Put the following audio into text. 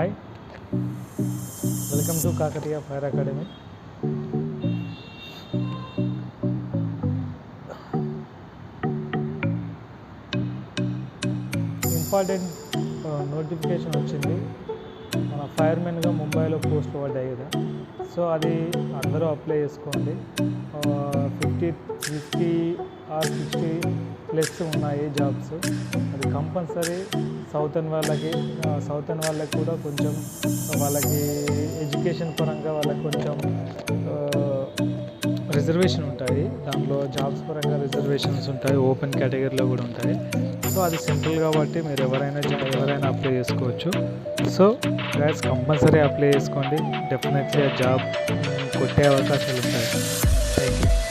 Hi welcome to Kakatiya fire academy important notification వచ్చింది. మన ఫైర్మెన్గా ముంబైలో పోస్ట్ పడ్డాయి కదా సో అది అందరూ అప్లై చేసుకోండి. Fifty fifty or sixty plus ఉన్నాయి జాబ్స్. అది కంపల్సరీ సౌతన్ వాళ్ళకి సౌతన్ వాళ్ళకి కూడా కొంచెం వాళ్ళకి ఎడ్యుకేషన్ పరంగా వాళ్ళకి కొంచెం రిజర్వేషన్ ఉంటాయి. దాంట్లో జాబ్స్ పరంగా రిజర్వేషన్స్ ఉంటాయి ఓపెన్ కేటగిరీలో కూడా ఉంటాయి. సో అది సెంట్రల్ కాబట్టి మీరు ఎవరైనా ఎవరైనా అప్లై చేసుకోవచ్చు. సో గ్యాస్ కంపల్సరీ అప్లై చేసుకోండి. డెఫినెట్లీ ఆ జాబ్ కొట్టే అవకాశాలు ఉంటాయి. Thank you